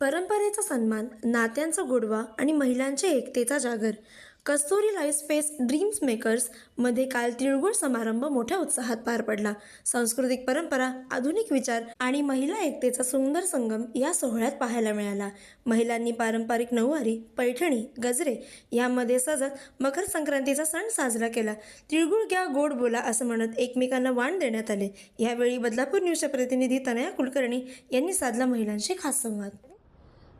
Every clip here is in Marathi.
परंपरेचा सन्मान नात्यांचा गोडवा आणि महिलांच्या एकतेचा जागर. कस्तुरी लाईफ स्पेस ड्रीम्स मेकर्समध्ये काल तिळगुळ समारंभ मोठ्या उत्साहात पार पडला. सांस्कृतिक परंपरा आधुनिक विचार आणि महिला एकतेचा सुंदर संगम या सोहळ्यात पाहायला मिळाला. महिलांनी पारंपरिक नऊवारी पैठणी गजरे यामध्ये सजत मकर संक्रांतीचा सण साजरा केला. तिळगुळ घ्या गोड बोला असं म्हणत एकमेकांना वाण देण्यात आले. यावेळी बदलापूर न्यूजच्या प्रतिनिधी तनया कुलकर्णी यांनी साधला महिलांशी खास संवाद.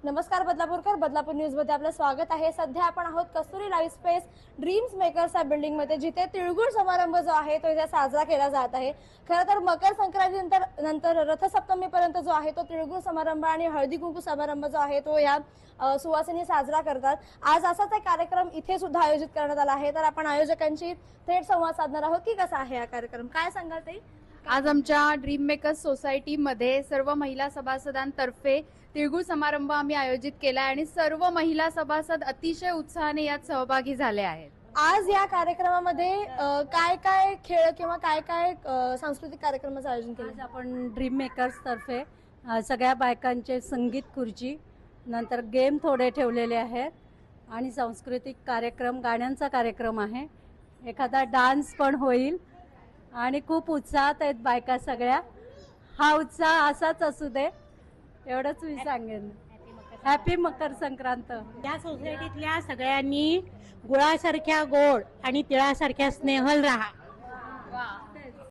नमस्कार बदलापूरकर. बदलापूर न्यूजमध्ये आपलं स्वागत आहे. सध्या आपण आहोत Kasturi life space dreams makers या बिल्डिंगमध्ये जिथे तिळगुळ समारंभ जो आहे तो इथे साजरा केला जात आहे. खरं तर मकर संक्रांती नंतर नंतर रथसप्तमीपर्यंत जो आहे तो तिळगुळ समारंभ आणि हळदी कुंकू समारंभ जो आहे तो या सुवासिनी साजरा करतात. आज असाच एक कार्यक्रम इथे सुद्धा आयोजित करण्यात आला आहे. तर आपण आयोजकांशी थेट संवाद साधणार आहोत की कसा आहे हा कार्यक्रम? काय सांगाल ते आज आमच्या ड्रीम मेकर्स सोसायटीमध्ये सर्व महिला सभासदांतर्फे तिळगुळ समारंभ आम्ही आयोजित केला आहे आणि सर्व महिला सभासद अतिशय उत्साहाने यात सहभागी झाले आहेत. आज या कार्यक्रमामध्ये अ, काय काय खेळ किंवा काय काय अ, सांस्कृतिक कार्यक्रमाचं आयोजन केलं? आज आपण ड्रीम मेकर्स तर्फे अ, सगळ्या बायकांचे संगीत खुर्ची नंतर गेम थोडे ठेवलेले आहेत आणि सांस्कृतिक कार्यक्रम गाण्यांचा कार्यक्रम आहे. एखादा डान्स पण होईल. आणि खूप उत्साहात आहेत बायका सगळ्या. हा उत्साह असाच असू दे. एवढंच मी सांगेन. हॅपी मकर संक्रांत. या सोसायटीतल्या सगळ्यांनी गुळासारख्या गोड आणि तिळासारख्या स्नेहल राहा.